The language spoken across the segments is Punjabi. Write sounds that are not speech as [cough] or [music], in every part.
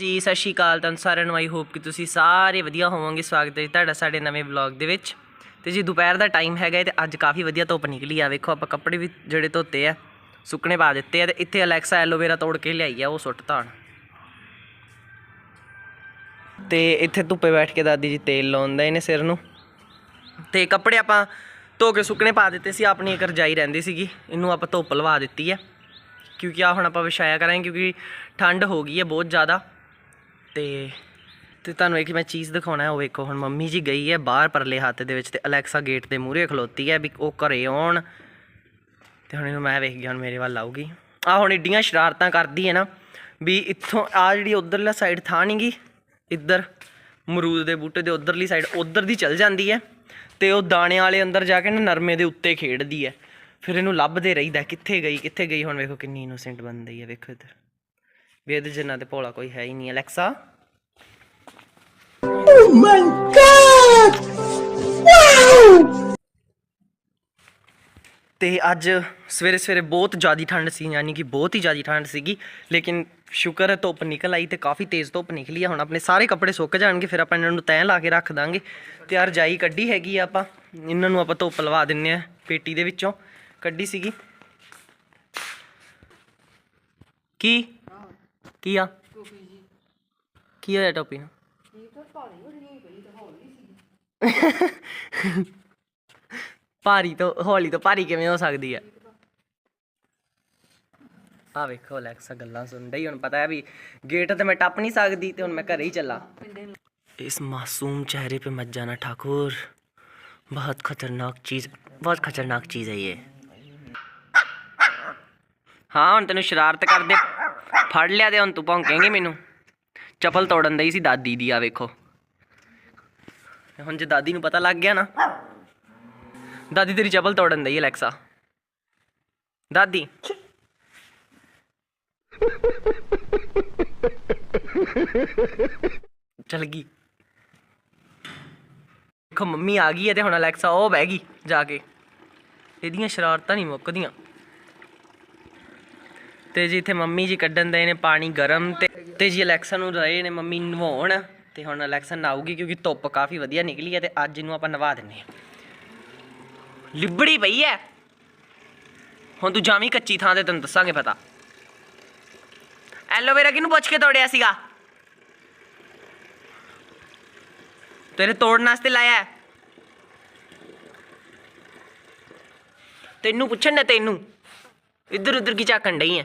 ਜੀ, ਸਤਿ ਸ਼੍ਰੀ ਅਕਾਲ। ਤੁਹਾਨੂੰ ਸਾਰਿਆਂ ਨੂੰ ਆਈ ਹੋਪ ਕਿ ਤੁਸੀਂ ਸਾਰੇ ਵਧੀਆ ਹੋਵੋਗੇ। ਸਵਾਗਤ ਹੈ ਜੀ ਤੁਹਾਡਾ ਸਾਡੇ ਨਵੇਂ ਵਲੌਗ ਦੇ ਵਿੱਚ। ਤੇ ਜੀ, ਦੁਪਹਿਰ ਦਾ ਟਾਈਮ ਹੈਗਾ ਹੈ ਤੇ ਅੱਜ ਕਾਫੀ ਵਧੀਆ ਧੁੱਪ ਨਿਕਲੀ ਆ। ਵੇਖੋ, ਆਪਾਂ ਕੱਪੜੇ ਵੀ ਜਿਹੜੇ ਧੋਤੇ ਆ, ਸੁੱਕਣੇ ਪਾ ਦਿੱਤੇ ਆ ਤੇ ਇੱਥੇ ਅਲੈਕਸਾ ਐਲੋਵੇਰਾ ਤੋੜ ਕੇ ਲਿਆਈ ਆ, ਉਹ ਸੁੱਟ ਤਾਣ ਤੇ ਇੱਥੇ ਧੁੱਪੇ ਬੈਠ ਕੇ ਦਾਦੀ ਜੀ ਤੇਲ ਲਾਉਂਦਾ ਇਹਨੇ ਸਿਰ ਨੂੰ। ਤੇ ਕੱਪੜੇ ਆਪਾਂ ਧੋ ਕੇ ਸੁੱਕਣੇ ਪਾ ਦਿੱਤੇ ਸੀ, ਆਪਣੀ ਇੱਕ ਰਜਾਈ ਰਹਿੰਦੀ ਸੀਗੀ। ਇਹਨੂੰ ਆਪਾਂ ਧੁੱਪ ਲਵਾ ਦਿੱਤੀ ਹੈ ਕਿਉਂਕਿ ਆ ਹੁਣ ਆਪਾਂ ਵਿਛਾਇਆ ਕਰਾਂਗੇ, ਕਿਉਂਕਿ ਠੰਡ ਹੋ ਗਈ ਹੈ ਬਹੁਤ ਜ਼ਿਆਦਾ। ਤੇ ਤੇ ਤੁਹਾਨੂੰ ਇੱਕ ਮੈਂ ਚੀਜ਼ ਦਿਖਾਉਣਾ ਹੈ, ਉਹ ਵੇਖੋ, ਹੁਣ ਮੰਮੀ ਜੀ ਗਈ ਹੈ ਬਾਹਰ ਪਰਲੇ ਹੱਥ ਦੇ ਵਿੱਚ ਤੇ ਅਲੈਕਸਾ ਗੇਟ ਦੇ ਮੂਹਰੇ ਖਲੋਤੀ ਹੈ ਵੀ ਉਹ ਘਰੇ ਆਉਣ। ਤੇ ਹੁਣ ਇਹਨੂੰ ਮੈਂ ਵੇਖ ਗਿਆ, ਹੁਣ ਮੇਰੇ ਵੱਲ ਆਊਗੀ। ਆ ਹੁਣ ਏਡੀਆਂ ਸ਼ਰਾਰਤਾਂ ਕਰਦੀ ਹੈ ਨਾ ਵੀ ਇੱਥੋਂ ਆ ਜਿਹੜੀ ਉਧਰਲਾ ਸਾਈਡ ਥਾਂ ਨੀ ਗੀ, ਇੱਧਰ ਮਰੂਦ ਦੇ ਬੂਟੇ ਦੇ ਉਧਰਲੀ ਸਾਈਡ ਉਧਰ ਦੀ ਚਲ ਜਾਂਦੀ ਹੈ ਤੇ ਉਹ ਦਾਣੇ ਵਾਲੇ ਅੰਦਰ ਜਾ ਕੇ ਨਾ ਨਰਮੇ ਦੇ ਉੱਤੇ ਖੇਡਦੀ ਹੈ। ਫਿਰ ਇਹਨੂੰ ਲੱਭਦੇ ਰਹੀਦਾ, ਕਿੱਥੇ ਗਈ ਕਿੱਥੇ ਗਈ? ਹੁਣ ਵੇਖੋ ਕਿੰਨੀ ਇਨੋਸੈਂਟ ਬਣਦੀ ਹੈ, ਵੇਖੋ ਇੱਧਰ। ਵੀ ਇਹਦੇ ਜਿੰਨਾ ਤੇ ਭੋਲਾ ਕੋਈ ਹੈ ਹੀ ਨਹੀਂ ਅਲੈਕਸਾ। ਤੇ ਅੱਜ ਸਵੇਰੇ ਸਵੇਰੇ ਬਹੁਤ ਜ਼ਿਆਦੀ ਠੰਡ ਸੀ ਯਾਨੀ ਕਿ ਬਹੁਤ ਹੀ ਜ਼ਿਆਦੀ ਠੰਡ ਸੀਗੀ ਲੇਕਿਨ ਸ਼ੁਕਰ ਹੈ ਧੁੱਪ ਨਿਕਲ ਆਈ ਤੇ ਕਾਫੀ ਤੇਜ਼ ਧੁੱਪ ਨਿਕਲੀ ਆ। ਹੁਣ ਆਪਣੇ ਸਾਰੇ ਕੱਪੜੇ ਸੁੱਕ ਜਾਣਗੇ ਫਿਰ ਆਪਾਂ ਇਹਨਾਂ ਨੂੰ ਤੈਅ ਲਾ ਕੇ ਰੱਖ ਦਾਂਗੇ। ਤੇ ਆ ਰਜਾਈ ਕੱਢੀ ਹੈਗੀ ਆ ਆਪਾਂ ਇਹਨਾਂ ਨੂੰ ਆਪਾਂ ਧੁੱਪ ਲਵਾ ਦਿੰਨੇ ਆ ਪੇਟੀ ਦੇ ਵਿੱਚੋਂ। ਕੱਢੀ ਸੀਗੀ। ਕੀ? ਕੀ ਆ ਕੀ ਹੋਇਆ ਟੋਪੀ ਨੂੰ ਭਾਰੀ ਤੋਂ ਹੌਲੀ ਤੋਂ ਭਾਰੀ ਕਿਵੇਂ ਹੋ ਸਕਦੀ ਹੈ ਆ ਵੇਖੋ ਅਲੈਕਸਾ ਗੱਲਾਂ ਸੁਣ ਰਹੀ ਹੁਣ ਪਤਾ ਹੈ ਵੀ ਗੇਟ ਤੇ ਮੈਂ ਟੱਪ ਨਹੀਂ ਸਕਦੀ ਤੇ ਹੁਣ ਮੈਂ ਘਰੇ ਹੀ ਚੱਲਾਂ ਇਸ ਮਾਸੂਮ ਚਿਹਰੇ पे मत जाना ठाकुर बहुत खतरनाक चीज बहुत खतरनाक चीज है ये ਹਾਂ ਹੁਣ ਤੈਨੂੰ ਸ਼ਰਾਰਤ ਕਰਦੇ ਫੜ ਲਿਆ ਤੇ ਹੁਣ ਤੂੰ ਭੌਂਕੇਂਗੀ [laughs] ਮੈਨੂੰ। ਚਪਲ ਤੋੜਨ ਦਈ ਸੀ ਦਾਦੀ ਦੀ ਆ ਵੇਖੋ। ਹੁਣ ਜੇ ਦਾਦੀ ਨੂੰ ਪਤਾ ਲੱਗ ਗਿਆ ਨਾ। ਦਾਦੀ ਤੇਰੀ ਚਪਲ ਤੋੜਨ ਦਈ ਅਲੈਕਸਾ। ਦਾਦੀ। ਚਲ ਗਈ। ਦੇਖੋ ਮੰਮੀ ਆ ਗਈ ਹੈ ਤੇ ਹੁਣ ਅਲੈਕਸਾ ਉਹ ਬਹਿ ਗਈ ਜਾ ਕੇ। ਇਹਦੀਆਂ ਸ਼ਰਾਰਤਾਂ ਨਹੀਂ ਮੁੱਕਦੀਆਂ। ਤੇ ਜੀ ਇੱਥੇ ਮੰਮੀ ਜੀ ਕੱਢਣ ਦੇ ਨੇ ਪਾਣੀ ਗਰਮ ਤੇ ਤੇ ਜੀ ਅਲੈਕਸਾ ਨੂੰ ਰਹੇ ਨੇ ਮੰਮੀ ਨਵਾਉਣ ਤੇ ਹੁਣ ਅਲੈਕਸਾ ਨਹਾਊਗੀ ਕਿਉਂਕਿ ਧੁੱਪ ਕਾਫੀ ਵਧੀਆ ਨਿਕਲੀ ਹੈ ਤੇ ਅੱਜ ਇਹਨੂੰ ਆਪਾਂ ਨਵਾ ਦਿੰਨੇ ਆ ਲਿਬੜੀ ਪਈ ਐ ਹੁਣ ਤੂੰ ਜਾਵੀਂ ਕੱਚੀ ਥਾਂ ਤੇ ਤੈਨੂੰ ਦੱਸਾਂਗੇ ਪਤਾ। ਐਲੋਵੇਰਾ ਕਿਹਨੂੰ ਪੁੱਛ ਕੇ ਤੋੜਿਆ ਸੀਗਾ? ਤੇਰੇ ਤੋੜਨ ਵਾਸਤੇ ਲਾਇਆ ਤੈਨੂੰ ਪੁੱਛਣ ਨੇ ਤੈਨੂੰ। ਇੱਧਰ ਉੱਧਰ ਕੀ ਝਾਕਣ ਡਈ ਐ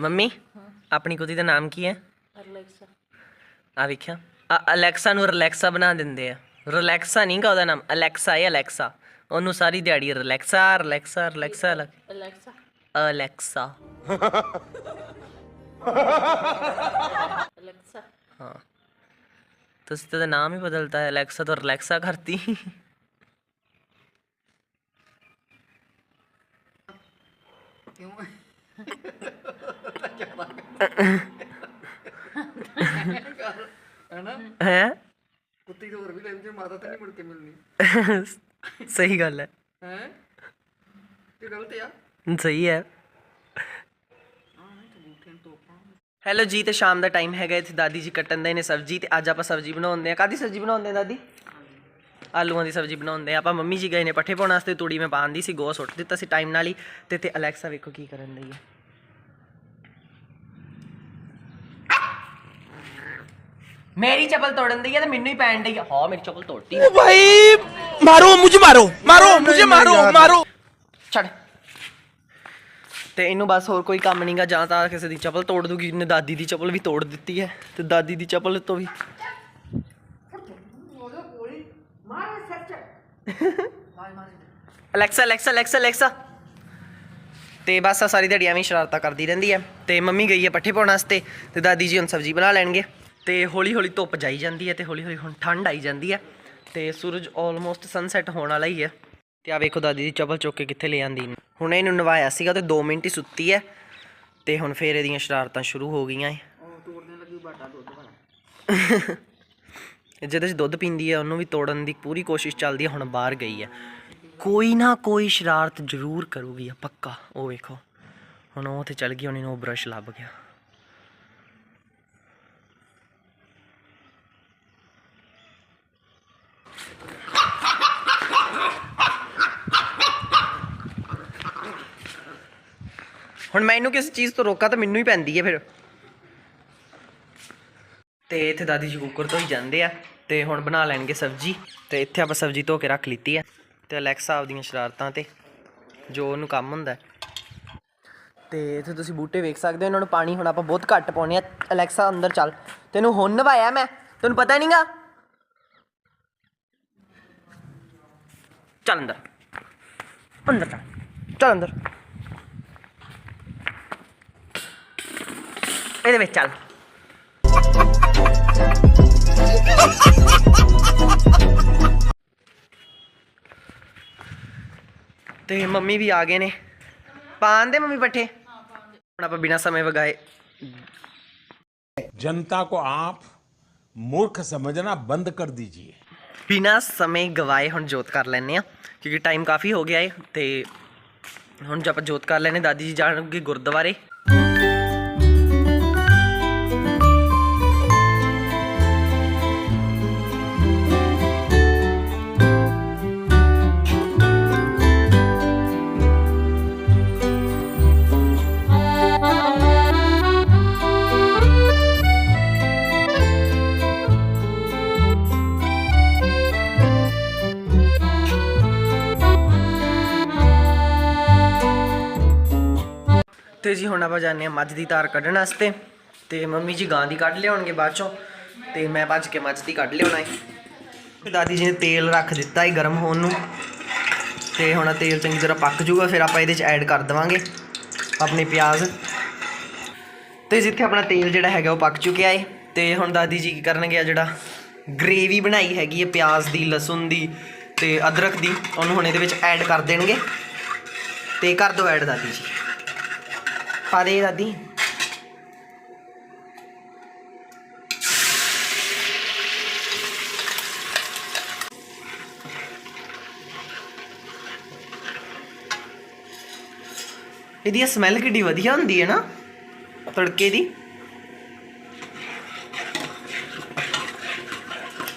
ਮੰਮੀ ਆਪਣੀ ਕੁੜੀ ਦਾ ਨਾਮ ਕੀ ਹੈ? ਅਲੈਕਸਾ। ਆ ਵੇਖਿਆ। ਆ ਅਲੈਕਸਾ ਨੂੰ ਰਿਲੈਕਸਾ ਬਣਾ ਦਿੰਦੇ ਆ। ਰਿਲੈਕਸਾ ਨਹੀਂ ਗਾ ਉਹਦਾ ਨਾਮ ਅਲੈਕਸਾ ਹੈ ਅਲੈਕਸਾ। ਉਹਨੂੰ ਸਾਰੀ ਦਿਹਾੜੀ ਰਿਲੈਕਸਾ ਰਿਲੈਕਸਾ ਰਿਲੈਕਸਾ ਅਲੈਕਸਾ। ਅਲੈਕਸਾ। ਅਲੈਕਸਾ। ਹਾਂ। ਤੁਸੀਂ ਤਾਂ ਨਾਮ ਹੀ ਬਦਲਤਾ ਹੈ ਅਲੈਕਸਾ ਤੋਂ ਰਿਲੈਕਸਾ ਕਰਤੀ। ਹੈ? ਕੁੱਤੀ ਤੋਂ ਹੋਰ ਵੀ ਲੈ ਜੇ ਮਾਤਾ ਤਾਂ ਨਹੀਂ ਮੁੜ ਕੇ ਮਿਲਣੀ। ਸਹੀ ਗੱਲ ਹੈ। ਹੈ? ਇਹ ਗਲਤ ਆ। ਸਹੀ ਹੈ। ਹੈਲੋ ਜੀ ਤੇ ਸ਼ਾਮ ਦਾ ਟਾਈਮ ਹੈਗਾ ਇੱਥੇ ਦਾਦੀ ਜੀ ਕੱਟਣ ਦੇ ਨੇ ਸਬਜ਼ੀ ਤੇ ਅੱਜ ਆਪਾਂ ਸਬਜ਼ੀ ਬਣਾਉਂਦੇ ਆ ਕਾਦੀ ਸਬਜ਼ੀ ਬਣਾਉਂਦੇ ਆ ਦਾਦੀ? ਆਲੂਆਂ ਦੀ ਸਬਜ਼ੀ ਬਣਾਉਂਦੇ ਆ ਆਪਾਂ ਮੰਮੀ ਜੀ ਗਏ ਨੇ ਪੱਠੇ ਪਾਉਣ ਵਾਸਤੇ ਤੂੜੀ ਮੈਂ ਪਾਉਂਦੀ ਸੀ ਗੋਹਾ ਸੁੱਟ ਦਿੱਤਾ ਸੀ ਟਾਈਮ ਨਾਲ ਹੀ। ਤੇ ਤੇ ਅਲੈਕਸਾ ਵੇਖੋ ਕੀ ਕਰਨ ਲਈ ਹੈ। ਮੇਰੀ ਚੱਪਲ ਤੋੜਨ ਦੀ ਹੈ ਤੇ ਮੈਨੂੰ ਹੀ ਪੈਣ ਦੀ ਹੈ ਹਾਂ ਮੇਰੀ ਚੱਪਲ ਤੋੜਤੀ भाई मारो मुझे मारो मारो मुझे मारो मारो ਛੱਡ ਤੇ ਇਹਨੂੰ ਬਸ ਹੋਰ ਕੋਈ ਕੰਮ ਨਹੀਂਗਾ ਜਾਂ ਤਾਂ ਕਿਸੇ ਦੀ ਚੱਪਲ ਤੋੜ ਦੂਗੀ ਇਹਨੇ ਦਾਦੀ ਦੀ ਚੱਪਲ ਵੀ ਤੋੜ ਦਿੱਤੀ ਹੈ ਤੇ ਦਾਦੀ ਦੀ ਚੱਪਲ ਤੋਂ ਵੀ ਅਲੈਕਸਾ ਅਲੈਕਸਾ ਅਲੈਕਸਾ ਅਲੈਕਸਾ ਤੇ ਬਸ ਆ ਸਾਰੀ ਦਿਹਾੜੀ ਐਵੇਂ ਹੀ ਸ਼ਰਾਰਤਾਂ ਕਰਦੀ ਰਹਿੰਦੀ ਹੈ ਤੇ ਮੰਮੀ ਗਈ ਹੈ ਪੱਠੇ ਪਾਉਣ ਵਾਸਤੇ ਤੇ ਦਾਦੀ ਜੀ ਹੁਣ ਸਬਜ਼ੀ ਬਣਾ ਲੈਣਗੇ ਤੇ ਹੌਲੀ ਹੌਲੀ ਧੁੱਪ ਜਾਈ ਜਾਂਦੀ ਹੈ ਤੇ ਹੌਲੀ ਹੌਲੀ ਹੁਣ ਠੰਡ ਆਈ ਜਾਂਦੀ ਹੈ ਤੇ ਸੂਰਜ ਆਲਮੋਸਟ ਸਨਸੈਟ ਹੋਣ ਵਾਲਾ ਹੀ ਹੈ। ਤੇ ਆ ਵੇਖੋ ਦਾਦੀ ਦੀ ਚਪਲ ਚੁੱਕ ਕੇ ਕਿੱਥੇ ਲੈ ਜਾਂਦੀ ਨੇ। ਹੁਣ ਇਹਨੂੰ ਨਵਾਇਆ ਸੀਗਾ ਤੇ 2 ਮਿੰਟ ਹੀ ਸੁੱਤੀ ਹੈ ਤੇ ਹੁਣ ਫੇਰ ਇਹਦੀਆਂ ਸ਼ਰਾਰਤਾਂ ਸ਼ੁਰੂ ਹੋ ਗਈਆਂ ਏ। ਉਹ ਲੱਗੀ ਬਾਟਾ ਦੁੱਧ ਵਾਲਾ ਜਿਹਦੇ 'ਚ ਦੁੱਧ ਪੀਂਦੀ ਹੈ, ਉਹਨੂੰ ਵੀ ਤੋੜਨ ਦੀ ਪੂਰੀ ਕੋਸ਼ਿਸ਼ ਚੱਲਦੀ ਹੈ, ਹੁਣ ਬਾਹਰ ਗਈ ਹੈ। ਕੋਈ ਨਾ ਕੋਈ ਸ਼ਰਾਰਤ ਜ਼ਰੂਰ ਕਰੂਗੀ ਆ ਪੱਕਾ, ਉਹ ਵੇਖੋ। ਹੁਣ ਉਹ ਤੇ ਚਲ ਗਈ, ਹੁਣ ਇਹਨੂੰ ਉਹ ਬ੍ਰਸ਼ ਲੱਭ ਗਿਆ। ਹੁਣ ਮੈਨੂੰ ਕਿਸੇ ਚੀਜ਼ ਤੋਂ ਰੋਕਾ ਤਾਂ ਮੈਨੂੰ ਹੀ ਪੈਂਦੀ ਹੈ ਫਿਰ। ਤੇ ਇੱਥੇ ਦਾਦੀ ਜੀ ਕੁੱਕਰ ਤੋਂ ਹੀ ਜਾਂਦੇ ਆ ਤੇ ਹੁਣ ਬਣਾ ਲੈਣਗੇ ਸਬਜੀ ਤੇ ਇੱਥੇ ਆਪਾਂ ਸਬਜੀ ਧੋ ਕੇ ਰੱਖ ਲਿੱਤੀ ਹੈ ਤੇ ਅਲੈਕਸਾ ਆਪਦੀਆਂ ਸ਼ਰਾਰਤਾਂ ਤੇ ਜੋ ਉਹਨੂੰ ਕੰਮ ਹੁੰਦਾ ਹੈ। ਤੇ ਇੱਥੇ ਤੁਸੀਂ ਬੂਟੇ ਵੇਖ ਸਕਦੇ ਹੋ, ਇਹਨਾਂ ਨੂੰ ਪਾਣੀ ਹੁਣ ਆਪਾਂ ਬਹੁਤ ਘੱਟ ਪਾਉਣੇ ਆ ਅਲੈਕਸਾ ਅੰਦਰ ਚੱਲ। ਤੈਨੂੰ ਹੁਣ ਨਵਾਇਆ ਮੈਂ, ਤੈਨੂੰ ਪਤਾ ਨਹੀਂਗਾ ਚੱਲ ਅੰਦਰ। ਅੰਦਰ ਚੱਲ। ਚੱਲ ਅੰਦਰ। ਇਹਦੇ ਵਿੱਚ ਚੱਲ ਤੇ ਮੰਮੀ ਵੀ ਆ ਗਏ ਨੇ ਪਾਣ ਦੇ ਮੰਮੀ ਪੱਠੇ ਹੁਣ ਆਪਾਂ ਬਿਨਾ ਸਮੇਂ ਵਗਾਏ जनता को आप मूर्ख समझना बंद कर दीजिए ਬਿਨਾ ਸਮੇਂ ਗਵਾਏ ਹੁਣ ਜੋਤ ਕਰ ਲੈਨੇ ਆ ਕਿਉਂਕਿ ਟਾਈਮ ਕਾਫੀ ਹੋ ਗਿਆ ਏ ਤੇ ਹੁਣ ਜੇ ਆਪਾਂ ਜੋਤ ਕਰ ਲੈਨੇ ਦਾਦੀ ਜੀ ਜਾਣਗੇ ਗੁਰਦੁਆਰੇ ਤੇ ਜੀ ਹੁਣ ਆਪਾਂ ਜਾਂਦੇ ਆ ਮੱਝ ਦੀ ਤਾਰ ਕੱਢਣ ਵਾਸਤੇ ਤੇ ਮੰਮੀ ਜੀ ਗਾਂ ਦੀ ਕੱਢ ਲਿਆਉਣਗੇ ਬਾਅਦ ਚੋਂ ਤੇ ਮੈਂ ਭੱਜ ਕੇ ਮੱਝ ਦੀ ਕੱਢ ਲਿਆਉਣਾ ਏ। ਦਾਦੀ ਜੀ ਨੇ ਤੇਲ ਰੱਖ ਦਿੱਤਾ ਹੈ ਗਰਮ ਹੋਣ ਨੂੰ ਤੇ ਹੁਣ ਤੇਲ ਚੰਗੀ ਤਰ੍ਹਾਂ ਪੱਕ ਜੂਗਾ, ਫਿਰ ਆਪਾਂ ਇਹਦੇ ਚ ਐਡ ਕਰ ਦੇਵਾਂਗੇ ਆਪਣੇ ਪਿਆਜ਼। ਤੇ ਜਿੱਥੇ ਆਪਣਾ ਤੇਲ ਜਿਹੜਾ ਹੈਗਾ ਉਹ ਪੱਕ ਚੁੱਕਿਆ ਏ ਤੇ ਹੁਣ ਦਾਦੀ ਜੀ ਕੀ ਕਰਨਗੇ ਆ ਜਿਹੜਾ ਗ੍ਰੇਵੀ ਬਣਾਈ ਹੈਗੀ ਹੈ ਪਿਆਜ਼ ਦੀ, ਲਸਣ ਦੀ ਤੇ ਅਦਰਕ ਦੀ, ਉਹਨੂੰ ਹੁਣ ਇਹਦੇ ਵਿੱਚ ਐਡ ਕਰ ਦੇਣਗੇ। ਤੇ ਕਰ ਦਿਓ ਐਡ ਦਾਦੀ ਜੀ। ਪਾ ਦੇ ਦਾਦੀ ਇਹਦੀ ਸਮੈਲ ਕਿੱਡੀ ਵਧੀਆ ਹੁੰਦੀ ਹੈ ਨਾ, ਤੜਕੇ ਦੀ।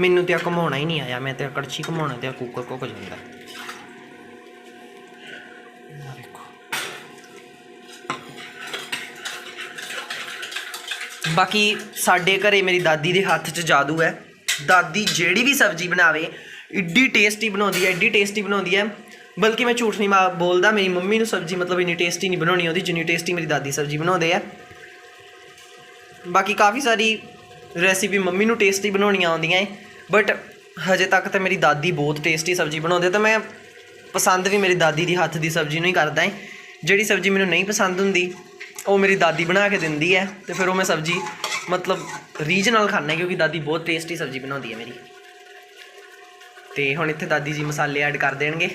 ਮੈਨੂੰ ਤੇ ਆ ਘਮਾਉਣਾ ਹੀ ਨਹੀਂ ਆਇਆ, ਮੈਂ ਤੇ ਕੜਛੀ ਘਮਾਉਣਾ ਤੇ ਕੁੱਕਰ ਕੁੱਕ ਜਾਂਦਾ। ਬਾਕੀ ਸਾਡੇ ਘਰੇ ਮੇਰੀ ਦਾਦੀ ਦੇ ਹੱਥ 'ਚ ਜਾਦੂ ਹੈ। ਦਾਦੀ ਜਿਹੜੀ ਵੀ ਸਬਜ਼ੀ ਬਣਾਵੇ, ਇੱਡੀ ਟੇਸਟੀ ਬਣਾਉਂਦੀ ਹੈ, ਇੱਡੀ ਟੇਸਟੀ ਬਣਾਉਂਦੀ ਹੈ। ਬਲਕਿ ਮੈਂ ਝੂਠ ਨਹੀਂ ਮਾ ਬੋਲਦਾ, ਮੇਰੀ ਮੰਮੀ ਨੂੰ ਸਬਜ਼ੀ ਮਤਲਬ ਇੰਨੀ ਟੇਸਟੀ ਨਹੀਂ ਬਣਾਉਣੀ ਆਉਂਦੀ, ਜਿੰਨੀ ਟੇਸਟੀ ਮੇਰੀ ਦਾਦੀ ਸਬਜ਼ੀ ਬਣਾਉਂਦੇ ਆ। ਬਾਕੀ ਕਾਫੀ ਸਾਰੀ ਰੈਸਿਪੀ ਮੰਮੀ ਨੂੰ ਟੇਸਟੀ ਬਣਾਉਣੀਆਂ ਆਉਂਦੀਆਂ ਏ। ਬਟ ਹਜੇ ਤੱਕ ਤਾਂ ਮੇਰੀ ਦਾਦੀ ਬਹੁਤ ਟੇਸਟੀ ਸਬਜ਼ੀ ਬਣਾਉਂਦੇ ਤਾਂ ਮੈਂ ਪਸੰਦ ਵੀ ਮੇਰੀ ਦਾਦੀ ਦੀ ਹੱਥ ਦੀ ਸਬਜ਼ੀ ਨੂੰ ਹੀ ਕਰਦਾ ਏ। ਜਿਹੜੀ ਸਬਜ਼ੀ ਮੈਨੂੰ ਨਹੀਂ ਪਸੰਦ ਹੁੰਦੀ ਉਹ ਮੇਰੀ ਦਾਦੀ ਬਣਾ ਕੇ ਦਿੰਦੀ ਹੈ ਤੇ ਫਿਰ ਉਹ ਮੈਂ ਸਬਜ਼ੀ ਮਤਲਬ ਰੀਝ ਨਾਲ ਖਾਣਾ ਕਿਉਂਕਿ ਦਾਦੀ ਬਹੁਤ ਟੇਸਟੀ ਸਬਜ਼ੀ ਬਣਾਉਂਦੀ ਹੈ ਮੇਰੀ। ਤੇ ਹੁਣ ਇੱਥੇ ਦਾਦੀ ਜੀ ਮਸਾਲੇ ਐਡ ਕਰ ਦੇਣਗੇ।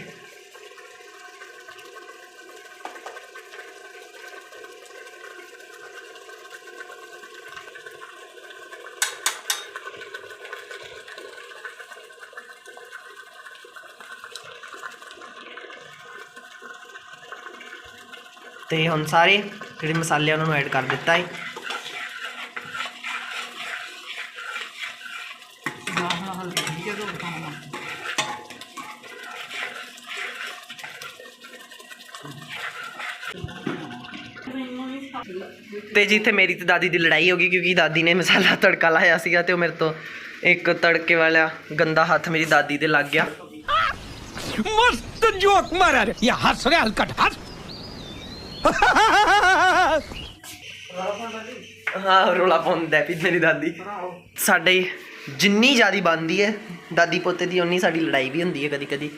ਤੇ ਹੁਣ ਸਾਰੇ ਜਿਹੜੇ ਮਸਾਲੇ ਉਹਨਾਂ ਨੂੰ ਐਡ ਕਰ ਦਿੱਤਾ ਹੈ ਤੇ ਜਿੱਥੇ ਮੇਰੀ ਤੇ ਦਾਦੀ ਦੀ ਲੜਾਈ ਹੋ ਗਈ ਕਿਉਂਕਿ ਦਾਦੀ ਨੇ ਮਸਾਲਾ ਤੜਕਾ ਲਾਇਆ ਸੀਗਾ ਤੇ ਉਹ ਮੇਰੇ ਤੋਂ ਇੱਕ ਤੜਕੇ ਵਾਲਾ ਗੰਦਾ ਹੱਥ ਮੇਰੀ ਦਾਦੀ ਦੇ ਲੱਗ ਗਿਆ। ਮਸਤ ਜੋਕ ਮਾਰਿਆ ਇਹ ਹੱਸ ਰਿਹਾ ਹਲਕਟ, ਹੱਸ। ਹਾਂ, ਰੋਲਾ ਪਾਉਂਦਾ ਵੀ ਮੇਰੀ ਦਾਦੀ। ਸਾਡੇ ਜਿੰਨੀ ਜ਼ਿਆਦੀ ਬਣਦੀ ਹੈ, ਦਾਦੀ ਪੋਤੇ ਦੀ ਉਨੀ ਸਾਡੀ ਲੜਾਈ ਵੀ ਹੁੰਦੀ ਹੈ ਕਦੀ ਕਦੀ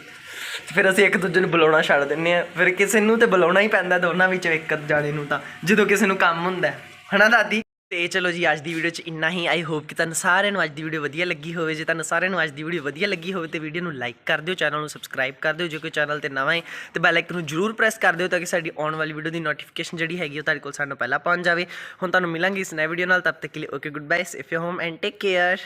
ਫਿਰ ਅਸੀਂ ਇੱਕ ਦੂਜੇ ਨੂੰ ਬੁਲਾਉਣਾ ਛੱਡ ਦਿੰਨੇ ਆ ਫਿਰ ਕਿਸੇ ਨੂੰ ਤੇ ਬੁਲਾਉਣਾ ਹੀ ਪੈਂਦਾ ਦੋਨਾਂ ਵਿੱਚੋਂ ਇੱਕ ਜਾਣੇ ਨੂੰ ਤਾਂ, ਜਦੋਂ ਕਿਸੇ ਨੂੰ ਕੰਮ ਹੁੰਦਾ ਹੈ। ਹਨਾ ਦਾਦੀ? ਤੇ ਚਲੋ ਜੀ, ਅੱਜ ਦੀ ਵੀਡੀਓ 'ਚ ਇੰਨਾ ਹੀ। ਆਈ ਹੋਪ ਕਿ ਤੁਹਾਨੂੰ ਸਾਰਿਆਂ ਨੂੰ ਅੱਜ ਦੀ ਵੀਡੀਓ ਵਧੀਆ ਲੱਗੀ ਹੋਵੇ। ਜੇ ਤੁਹਾਨੂੰ ਸਾਰਿਆਂ ਨੂੰ ਅੱਜ ਦੀ ਵੀਡੀਓ ਵਧੀਆ ਲੱਗੀ ਹੋਵੇ, ਤੇ ਵੀਡੀਓ ਨੂੰ ਲਾਈਕ ਕਰ ਦਿਓ ਚੈਨਲ ਨੂੰ ਸਬਸਕ੍ਰਾਈਬ ਕਰ ਦਿਓ, ਜੇ ਕੋਈ ਚੈਨਲ ਤੇ ਨਵਾਂ ਹੈ। ਤੇ ਬੈਲ ਆਈਕਨ ਨੂੰ ਜਰੂਰ ਪ੍ਰੈਸ ਕਰ ਦਿਓ, ਤਾਂ ਕਿ ਸਾਡੀ ਆਉਣ ਵਾਲੀ ਵੀਡੀਓ ਦੀ ਨੋਟੀਫਿਕੇਸ਼ਨ ਜਿਹੜੀ ਹੈਗੀ ਉਹ ਤੁਹਾਡੇ ਕੋਲ ਸਾਨੂੰ ਪਹਿਲਾਂ ਪਹੁੰਚ ਜਾਵੇ। ਹੁਣ ਤੁਹਾਨੂੰ ਮਿਲਾਂਗੇ ਇਸ ਨਵੀਂ ਵੀਡੀਓ ਨਾਲ। ਤਬ ਤੱਕ ਲਈ okay good bye safe you home and take care